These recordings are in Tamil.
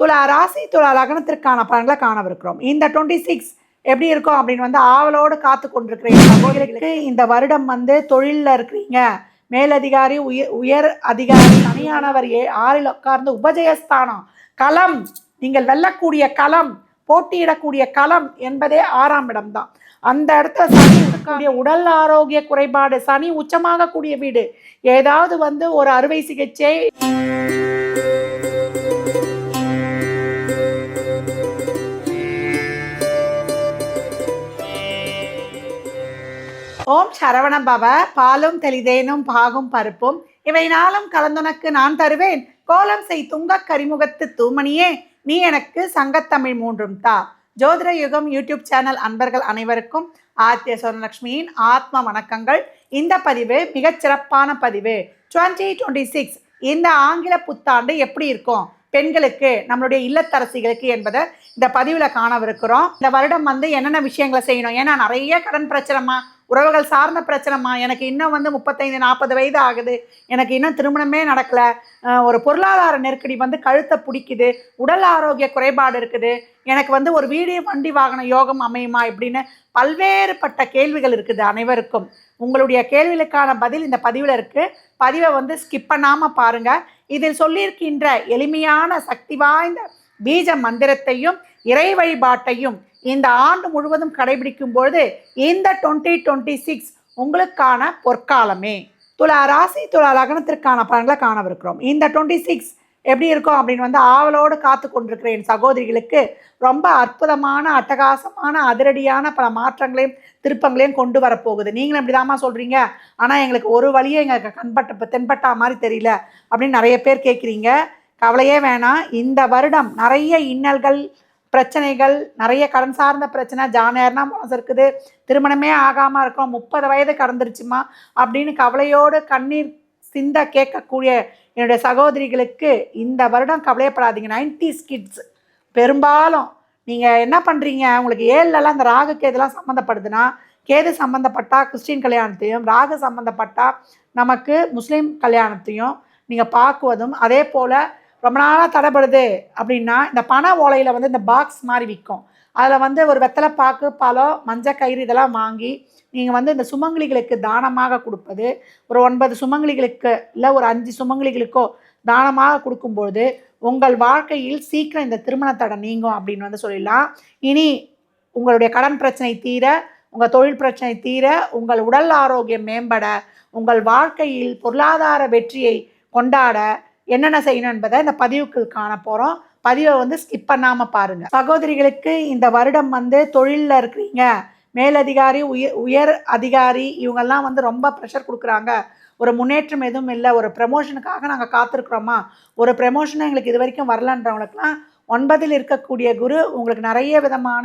துலா ராசி துலா லக்னத்திற்கான பலன்களை காணவிருக்கிறோம். இந்த டுவெண்ட்டி சிக்ஸ் எப்படி இருக்கும் அப்படின்னு வந்து ஆவலோடு காத்து கொண்டிருக்கிறேன் சகோதரிகளுக்கு இந்த வருடம் வந்து தொழிலில் இருக்கிறீங்க. மேலதிகாரி உயர் உயர் அதிகாரி தனியானவர் ஏ ஆறில் உட்கார்ந்து உபஜயஸ்தானம் களம் நீங்கள் வெல்லக்கூடிய களம் போட்டியிடக்கூடிய களம் என்பதே ஆறாம் இடம் தான். அந்த இடத்துல சனி இருக்கக்கூடிய உடல் ஆரோக்கிய குறைபாடு சனி உச்சமாக கூடிய வீடு. ஏதாவது வந்து ஒரு அறுவை சிகிச்சை ஓம் சரவண பவ பாலும் தெளிதேனும் பாகும் பருப்பும். இவை நாளும் கலந்துனக்கு நான் தருவேன். கோலம் செய் துங்க கரிமுகத்து தூமணியே நீ எனக்கு சங்கத்தமிழ் மூன்றும் தா. ஜோதிர யுகம் யூடியூப் சேனல் அன்பர்கள் அனைவருக்கும் ஆத்திய சொர்ணலட்சுமியின் ஆத்ம வணக்கங்கள். இந்த பதிவு மிகச் சிறப்பான பதிவு. டுவெண்ட்டி டுவெண்ட்டி சிக்ஸ் இந்த ஆங்கில புத்தாண்டு எப்படி இருக்கும்? பெண்களுக்கு நம்மளுடைய இல்லத்தரசிகளுக்கு என்பதை இந்த பதிவில் காணவிருக்கிறோம். இந்த வருடம் வந்து என்னென்ன விஷயங்களை செய்யணும்? ஏன்னா நிறைய கடன் பிரச்சனைமா உறவுகள் சார்ந்த பிரச்சனைமா எனக்கு இன்னும் வந்து முப்பத்தைந்து நாற்பது வயது ஆகுது. எனக்கு இன்னும் திருமணமே நடக்கலை. ஒரு பொருளாதார நெருக்கடி வந்து கழுத்தை பிடிக்குது. உடல் ஆரோக்கிய குறைபாடு இருக்குது. எனக்கு வந்து ஒரு வீடு வண்டி வாகன யோகம் அமையுமா இப்படின்னு பல்வேறுபட்ட கேள்விகள் இருக்குது அனைவருக்கும். உங்களுடைய கேள்விகளுக்கான பதில் இந்த பதிவில் இருக்குது பதிவை வந்து ஸ்கிப் பண்ணாமல் பாருங்கள் இதில் சொல்லியிருக்கின்ற எளிமையான சக்தி வாய்ந்த பீஜ மந்திரத்தையும் இறை வழிபாட்டையும் இந்த ஆண்டு முழுவதும் கடைபிடிக்கும் பொழுது இந்த டுவெண்ட்டி டுவெண்ட்டி சிக்ஸ் உங்களுக்கான பொற்காலமே. துலா ராசி துலா லக்னத்திற்கான பலன்களை காணவிருக்கிறோம். இந்த டுவெண்ட்டி சிக்ஸ் எப்படி இருக்கும் அப்படின்னு வந்து ஆவலோடு காத்து கொண்டிருக்கிற என் சகோதரிகளுக்கு ரொம்ப அற்புதமான அட்டகாசமான அதிரடியான பல மாற்றங்களையும் திருப்பங்களையும் கொண்டு வரப்போகுது. நீங்களும் இப்படிதாம்மா சொல்கிறீங்க ஆனால் எங்களுக்கு ஒரு வழியே எங்களுக்கு கண்பட்ட தென்பட்டா மாதிரி தெரியல அப்படின்னு நிறைய பேர் கேட்குறீங்க கவலையே வேணாம். இந்த வருடம் நிறைய இன்னல்கள் பிரச்சனைகள் நிறைய கடன் சார்ந்த பிரச்சனை ஜானேர்னா மனசு இருக்குது திருமணமே ஆகாமல் இருக்கோம் முப்பது வயது கடந்துருச்சுமா அப்படின்னு கவலையோடு கண்ணீர் சிந்த கேட்கக்கூடிய என்னுடைய சகோதரிகளுக்கு இந்த வருடம் கவலையப்படாதீங்க. நைன்டிஸ் கிட்ஸ் பெரும்பாலும் நீங்கள் என்ன பண்ணுறீங்க உங்களுக்கு ஏழுலலாம் இந்த ராகு கேதுலாம் சம்மந்தப்படுதுன்னா கேது சம்மந்தப்பட்டா கிறிஸ்டின் கல்யாணத்தையும் ராகு சம்மந்தப்பட்டால் நமக்கு முஸ்லீம் கல்யாணத்தையும் நீங்கள் பார்க்குவதும் அதே போல் ரொம்ப நாளாக தடைப்படுது அப்படின்னா இந்த பண ஓலையில் வந்து இந்த பாக்ஸ் மாதிரி விற்கும் அதில் வந்து ஒரு வெத்தலை பாக்கு பழம் மஞ்சள் கயிறு இதெல்லாம் வாங்கி நீங்கள் வந்து இந்த சுமங்கலிகளுக்கு தானமாக கொடுப்பது ஒரு ஒன்பது சுமங்கலிகளுக்கு இல்லை ஒரு அஞ்சு சுமங்கலிகளுக்கோ தானமாக கொடுக்கும்போது உங்கள் வாழ்க்கையில் சீக்கிரம் இந்த திருமண தடை நீங்கும் அப்படின்னு வந்து சொல்லிடலாம். இனி உங்களுடைய கடன் பிரச்சனை தீர உங்கள் தொழில் பிரச்சனை தீர உங்கள் உடல் ஆரோக்கியம் மேம்பட உங்கள் வாழ்க்கையில் பொருளாதார வெற்றியை கொண்டாட என்னென்ன செய்யணும் என்பதை இந்த பதிவுக்கு காண போகிறோம் பதிவை வந்து ஸ்கிப் பண்ணாமல் பாருங்கள் சகோதரிகளுக்கு இந்த வருடம் வந்து தொழிலில் இருக்கிறீங்க. மேலதிகாரி உயர் உயர் அதிகாரி இவங்கெல்லாம் வந்து ரொம்ப ப்ரெஷர் கொடுக்குறாங்க. ஒரு முன்னேற்றம் எதுவும் இல்லை. ஒரு ப்ரமோஷனுக்காக நாங்கள் காத்திருக்கிறோமா? ஒரு ப்ரமோஷன் எங்களுக்கு இது வரைக்கும் வரலன்றவங்களுக்குலாம் ஒன்பதில் இருக்கக்கூடிய குரு உங்களுக்கு நிறைய விதமான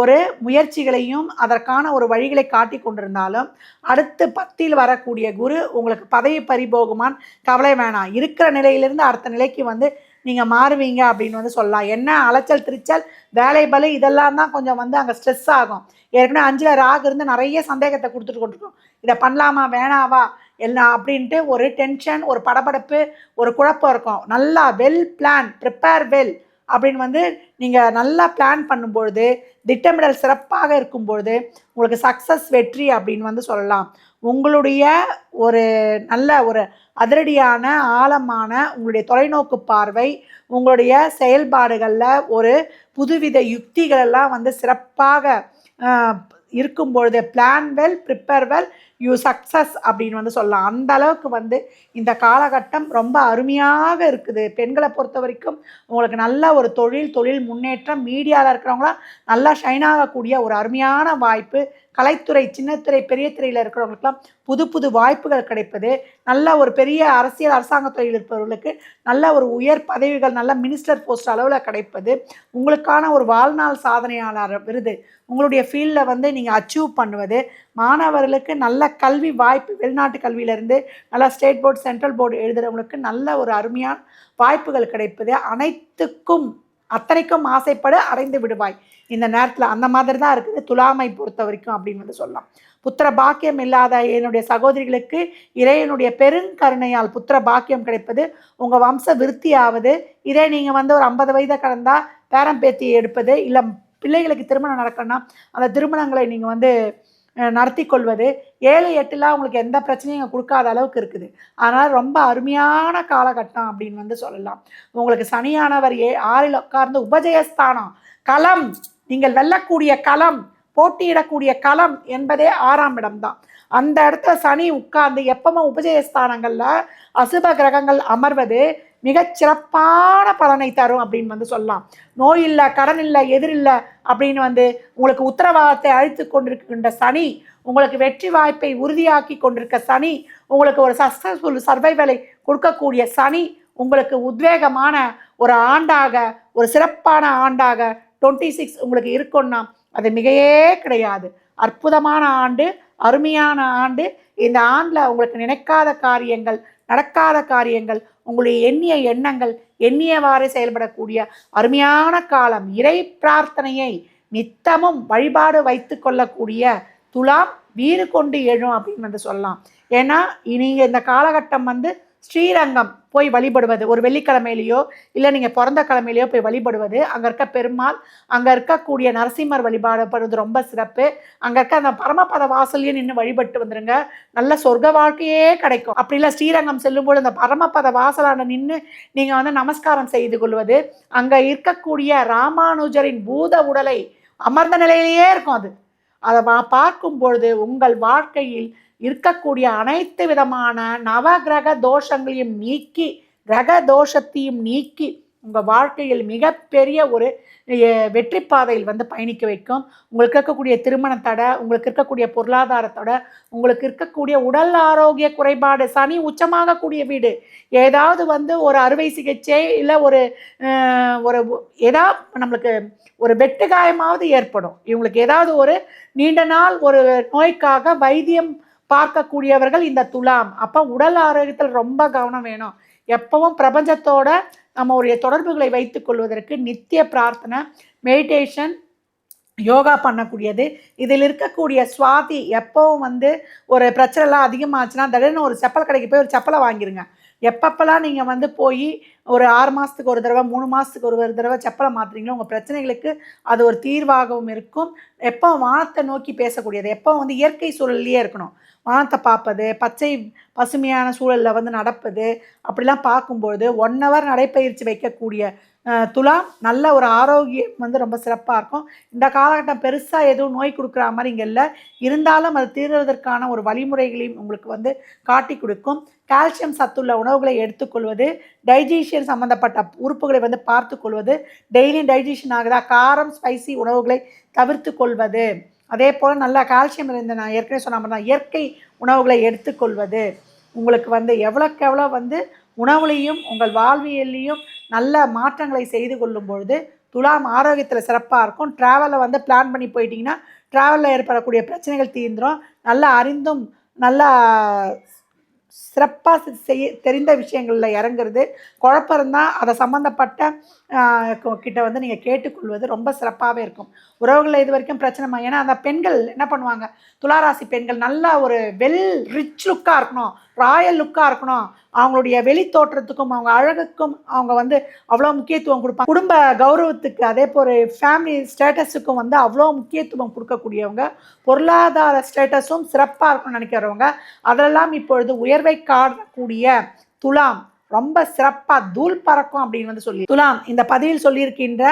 ஒரு முயற்சிகளையும் அதற்கான ஒரு வழிகளை காட்டி கொண்டிருந்தாலும் அடுத்து பத்தில் வரக்கூடிய குரு உங்களுக்கு பதவி பறிபோகுமான் கவலை வேணாம். இருக்கிற நிலையிலிருந்து அடுத்த நிலைக்கு வந்து நீங்கள் மாறுவீங்க அப்படின்னு வந்து சொல்லலாம். என்ன அலைச்சல் திருச்சல் வேலை பலு இதெல்லாம் தான் கொஞ்சம் வந்து அங்கே ஸ்ட்ரெஸ் ஆகும். ஏற்கனவே அஞ்சில் ராகு இருந்து நிறைய சந்தேகத்தை கொடுத்துட்டு கொண்டிருக்கோம். இதை பண்ணலாமா வேணாவா? எல்லாம் அப்படின்ட்டு ஒரு டென்ஷன் ஒரு படபடப்பு ஒரு குழப்பம் இருக்கும். நல்லா வெல் பிளான் ப்ரிப்பேர் வெல் அப்படின்னு வந்து நீங்கள் நல்லா பிளான் பண்ணும்பொழுது திட்டமிடல் சிறப்பாக இருக்கும்பொழுது உங்களுக்கு சக்ஸஸ் வெற்றி அப்படின்னு வந்து சொல்லலாம். உங்களுடைய ஒரு நல்ல ஒரு அதிரடியான ஆழமான உங்களுடைய தொலைநோக்கு பார்வை உங்களுடைய செயல்பாடுகளில் ஒரு புதுவித யுக்திகளெல்லாம் வந்து சிறப்பாக இருக்கும்பொழுது இருக்கும் பொழுது plan well prepare well you success அப்படின்னு வந்து சொல்லலாம். அந்த அளவுக்கு வந்து இந்த காலகட்டம் ரொம்ப அருமையாக இருக்குது. பெண்களை பொறுத்த வரைக்கும் உங்களுக்கு நல்ல ஒரு தொழில் தொழில் முன்னேற்றம் மீடியாவில் இருக்கிறவங்களாம் நல்லா ஷைன் ஆகக்கூடிய ஒரு அருமையான வாய்ப்பு கலைத்துறை சின்னத்துறை பெரிய துறையில் இருக்கிறவங்களுக்குலாம் புது புது வாய்ப்புகள் கிடைப்பது நல்ல ஒரு பெரிய அரசியல் அரசாங்க துறையில் இருப்பவர்களுக்கு நல்ல ஒரு உயர் பதவிகள் நல்ல மினிஸ்டர் போஸ்ட் அளவில் கிடைப்பது உங்களுக்கான ஒரு வாழ்நாள் சாதனையாளர் விருது. உங்களுடைய ஃபீல்டில் வந்து நீங்கள் அச்சீவ் பண்ணுவது மாணவர்களுக்கு நல்ல கல்வி வாய்ப்பு வெளிநாட்டு கல்வியிலேருந்து நல்லா ஸ்டேட் போர்டு சென்ட்ரல் போர்டு எழுதுகிறவங்களுக்கு நல்ல ஒரு அருமையான வாய்ப்புகள் கிடைப்பது அனைத்துக்கும் அத்தனைக்கும் ஆசைப்படு அடைந்து விடுவாய். இந்த நேரத்தில் அந்த மாதிரி தான் இருக்குது. துலாமை பொறுத்த வரைக்கும் அப்படின்னு வந்து சொல்லலாம். புத்திர பாக்கியம் இல்லாத என்னுடைய சகோதரிகளுக்கு இறையனுடைய பெருங்கருணையால் புத்திர பாக்கியம் கிடைப்பது உங்கள் வம்ச விருத்தியாவது. இதே நீங்கள் வந்து ஒரு ஐம்பது வயதை கடந்தால் பேரம் பேத்தி எடுப்பது இல்லை பிள்ளைகளுக்கு திருமணம் நடக்கணும்னா அந்த திருமணங்களை நீங்கள் வந்து நடத்தி கொள்வது ஏழு எட்டுலாம் உங்களுக்கு எந்த பிரச்சனையும் கொடுக்காத அளவுக்கு இருக்குது. அதனால் ரொம்ப அருமையான காலகட்டம் அப்படின்னு வந்து சொல்லலாம். உங்களுக்கு சனியானவர் ஏ ஆறில் உட்கார்ந்து உபஜயஸ்தானம் களம் நீங்கள் வெல்லக்கூடிய களம் போட்டியிடக்கூடிய களம் என்பதே ஆறாம் இடம்தான். அந்த இடத்துல சனி உட்கார்ந்து எப்பவும் உபஜயஸ்தானங்களில் அசுப கிரகங்கள் அமர்வது மிகச் சிறப்பான பலனை தரும் அப்படின்னு வந்து சொல்லலாம். நோய் இல்லை கடன் இல்லை எதிர் இல்லை அப்படின்னு வந்து உங்களுக்கு உத்தரவாதத்தை அழித்து கொண்டிருக்கின்ற சனி உங்களுக்கு வெற்றி வாய்ப்பை உறுதியாக்கி கொண்டிருக்க சனி உங்களுக்கு ஒரு சக்ஸஸ்ஃபுல் சர்வைவலை கொடுக்கக்கூடிய சனி உங்களுக்கு உத்வேகமான ஒரு ஆண்டாக ஒரு சிறப்பான ஆண்டாக டுவெண்ட்டி சிக்ஸ் உங்களுக்கு இருக்கும்னா அது மிகையே கிடையாது. அற்புதமான ஆண்டு அருமையான ஆண்டு. இந்த ஆண்டில் உங்களுக்கு நினைக்காத காரியங்கள் நடக்காத காரியங்கள் உங்களுடைய எண்ணிய எண்ணங்கள் எண்ணியவாறு செயல்படக்கூடிய அருமையான காலம் இறை பிரார்த்தனையை நித்தமும் வழிபாடு வைத்து கொள்ளக்கூடிய துலாம் வீறு கொண்டு எழும் அப்படின்னு வந்து சொல்லலாம். ஏன்னா இனி இந்த காலகட்டம் வந்து ஸ்ரீரங்கம் போய் வழிபடுவது. ஒரு வெள்ளிக்கிழமையிலையோ இல்லை நீங்கள் பிறந்த கிழமையிலையோ போய் வழிபடுவது. அங்கே இருக்க பெருமாள் அங்கே இருக்கக்கூடிய நரசிம்மர் வழிபாடப்படுவது ரொம்ப சிறப்பு. அங்கே இருக்க அந்த பரமபத வாசல்லையும் நின்று வழிபட்டு வந்துருங்க. நல்ல சொர்க்க வாழ்க்கையே கிடைக்கும். அப்படிலாம் ஸ்ரீரங்கம் செல்லும்போது அந்த பரமபத வாசலான நின்று நீங்கள் வந்து நமஸ்காரம் செய்து கொள்வது. அங்கே இருக்கக்கூடிய ராமானுஜரின் பூத உடலை அமர்ந்த நிலையிலேயே இருக்கும் அது. அதை பா- பார்க்கும் பொழுது உங்கள் வாழ்க்கையில் இருக்கக்கூடிய அனைத்து விதமான நவகிரக தோஷங்களையும் நீக்கி கிரக தோஷத்தையும் நீக்கி உங்கள் வாழ்க்கையில் மிகப்பெரிய ஒரு வெற்றி பாதையில் வந்து பயணிக்க வைக்கும். உங்களுக்கு இருக்கக்கூடிய திருமணத்தோட உங்களுக்கு இருக்கக்கூடிய பொருளாதாரத்தோட உங்களுக்கு இருக்கக்கூடிய உடல் ஆரோக்கிய குறைபாடு சனி உச்சமாகக்கூடிய வீடு ஏதாவது வந்து ஒரு அறுவை சிகிச்சை இல்லை ஒரு ஒரு ஏதாவது நம்மளுக்கு ஒரு வெட்டு காயமாவது ஏற்படும். இவங்களுக்கு ஏதாவது ஒரு நீண்ட நாள் ஒரு நோய்க்காக வைத்தியம் பார்க்கக்கூடியவர்கள் இந்த துலாம். அப்போ உடல் ஆரோக்கியத்தில் ரொம்ப கவனம் வேணும். எப்பவும் பிரபஞ்சத்தோட நம்மளுடைய தொடர்புகளை வைத்து கொள்வதற்கு நித்திய பிரார்த்தனை மெடிடேஷன் யோகா பண்ணக்கூடியது. இதில் இருக்கக்கூடிய சுவாதி எப்போவும் வந்து ஒரு பிரச்சனைலாம் அதிகமாச்சுன்னா திடீர்னு ஒரு செப்பல் கடைக்கு போய் ஒரு செப்பலை வாங்கிடுங்க எப்பப்பெல்லாம் நீங்கள் வந்து போய் ஒரு ஆறு மாதத்துக்கு ஒரு தடவை மூணு மாதத்துக்கு ஒரு ஒரு தடவை செப்பலை மாற்றுறீங்களோ உங்கள் பிரச்சனைகளுக்கு அது ஒரு தீர்வாகவும் இருக்கும். எப்போ வானத்தை நோக்கி பேசக்கூடியது? எப்போ வந்து இயற்கை சூழல்லையே இருக்கணும். வானத்தை பார்ப்பது பச்சை பசுமையான சூழலில் வந்து நடப்பது அப்படிலாம் பார்க்கும்பொழுது ஒன் ஹவர் நடைப்பயிற்சி வைக்கக்கூடிய துலாம் நல்ல ஒரு ஆரோக்கியம் வந்து ரொம்ப சிறப்பாக இருக்கும். இந்த காலகட்டம் பெருசாக எதுவும் நோய் கொடுக்குற மாதிரி இங்கே இல்லை. இருந்தாலும் அது தீர்வதற்கான ஒரு வழிமுறைகளையும் உங்களுக்கு வந்து காட்டி கொடுக்கும். கால்சியம் சத்துள்ள உணவுகளை எடுத்துக்கொள்வது டைஜஷன் சம்மந்தப்பட்ட உறுப்புகளை வந்து பார்த்து கொள்வது டெய்லியும் டைஜஷன் ஆகுதா காரம் ஸ்பைசி உணவுகளை தவிர்த்து கொள்வது. அதே போல் நல்லா கால்சியம் இருந்த நான் ஏற்கனவே சொன்ன மாதிரி தான் இயற்கை உணவுகளை எடுத்துக்கொள்வது உங்களுக்கு வந்து எவ்வளோக்கு எவ்வளோ வந்து உணவுலையும் உங்கள் வாழ்வியல்லையும் நல்ல மாற்றங்களை செய்து கொள்ளும் பொழுது துலாம் ஆரோக்கியத்தில் சிறப்பாக இருக்கும். ட்ராவலில் வந்து பிளான் பண்ணி போயிட்டீங்கன்னா ட்ராவலில் ஏற்படக்கூடிய பிரச்சனைகள் தீர்ந்துடும் நல்லா அறிந்தும் நல்லா சிறப்பாக செய்ய தெரிந்த விஷயங்களில் இறங்குறது. குழப்பம் இருந்தால் அதை சம்மந்தப்பட்ட கிட்ட வந்து நீங்கள் கேட்டுக்கொள்வது ரொம்ப சிறப்பாகவே இருக்கும். உறவுகளில் இது வரைக்கும் பிரச்சனை ஏன்னா அந்த பெண்கள் என்ன பண்ணுவாங்க? துளாராசி பெண்கள் நல்லா ஒரு வெல் ரிச் லுக்காக இருக்கணும். ராயல் லுக்காக இருக்கணும். அவங்களுடைய வெளி தோற்றத்துக்கும் அவங்க அழகுக்கும் அவங்க வந்து அவ்வளோ முக்கியத்துவம் கொடுப்பாங்க குடும்ப கௌரவத்துக்கு அதே போல் ஃபேமிலி ஸ்டேட்டஸுக்கும் வந்து அவ்வளோ முக்கியத்துவம் கொடுக்கக்கூடியவங்க. பொருளாதார ஸ்டேட்டஸும் சிறப்பாக இருக்கும்னு நினைக்கிறவங்க. அதெல்லாம் இப்பொழுது உயர் உயர்வை காணக்கூடிய துலாம் ரொம்ப சிறப்பாக தூள் பறக்கும் அப்படின்னு வந்து சொல்லி துலாம் இந்த பதிவில் சொல்லியிருக்கின்ற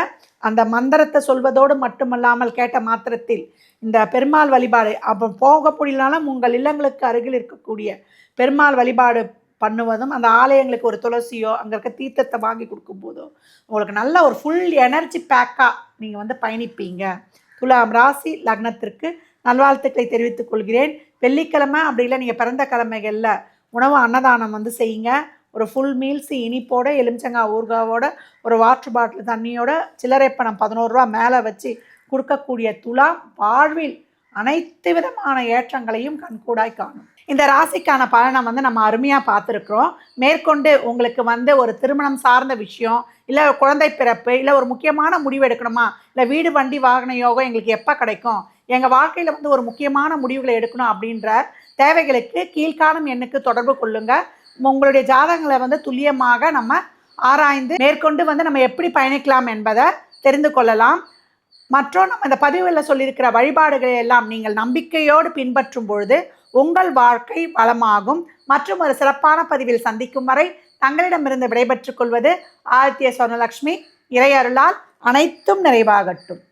அந்த மந்திரத்தை சொல்வதோடு மட்டுமல்லாமல் கேட்ட மாத்திரத்தில் இந்த பெருமாள் வழிபாடு அப்போ போக முடியலனாலும் உங்கள் இல்லங்களுக்கு அருகில் இருக்கக்கூடிய பெருமாள் வழிபாடு பண்ணுவதும் அந்த ஆலயங்களுக்கு ஒரு துளசியோ அங்கே இருக்க தீர்த்தத்தை வாங்கி கொடுக்கும் போதோ உங்களுக்கு நல்ல ஒரு ஃபுல் எனர்ஜி பேக்காக நீங்கள் வந்து பயணிப்பீங்க. துலாம் ராசி லக்னத்திற்கு நல்வாழ்த்துக்களை தெரிவித்துக் கொள்கிறேன். வெள்ளிக்கிழமை அப்படி இல்லை நீங்கள் பிறந்த கிழமைகளில் உணவு அன்னதானம் வந்து செய்யுங்க. ஒரு ஃபுல் மீல்ஸ் இனிப்போட எலுமிச்சங்காய் ஊர்காவோட ஒரு வாட்டர் பாட்டில் தண்ணியோட சில்லறை பணம் பதினோருவா மேலே வச்சு கொடுக்கக்கூடிய துலா வாழ்வில் அனைத்து விதமான ஏற்றங்களையும் கண்கூடாய் காணும். இந்த ராசிக்கான பலனை வந்து நம்ம அருமையாக பார்த்துருக்குறோம். மேற்கொண்டு உங்களுக்கு வந்து ஒரு திருமணம் சார்ந்த விஷயம் இல்லை குழந்தை பிறப்பு இல்லை ஒரு முக்கியமான முடிவு எடுக்கணுமா இல்லை வீடு வண்டி வாகன யோகம் எங்களுக்கு எப்போ கிடைக்கும் எங்கள் வாழ்க்கையில் வந்து ஒரு முக்கியமான முடிவுகளை எடுக்கணும் அப்படின்ற தேவைகளுக்கு கீழ்காணும் எண்ணுக்கு தொடர்பு கொள்ளுங்க. உங்களுடைய ஜாதகங்களை வந்து துல்லியமாக நம்ம ஆராய்ந்து மேற்கொண்டு வந்து நம்ம எப்படி பயணிக்கலாம் என்பதை தெரிந்து கொள்ளலாம். மற்றும் நம்ம இந்த பதிவுகளில் சொல்லியிருக்கிற வழிபாடுகளை எல்லாம் நீங்கள் நம்பிக்கையோடு பின்பற்றும் பொழுது உங்கள் வாழ்க்கை வளமாகும். மற்றும் ஒரு சிறப்பான பதிவில் சந்திக்கும் வரை தங்களிடமிருந்து விடைபெற்றுக் கொள்வது ஆதித்ய சொர்ணலக்ஷ்மி இறையருளால் அனைத்தும் நிறைவாகட்டும்.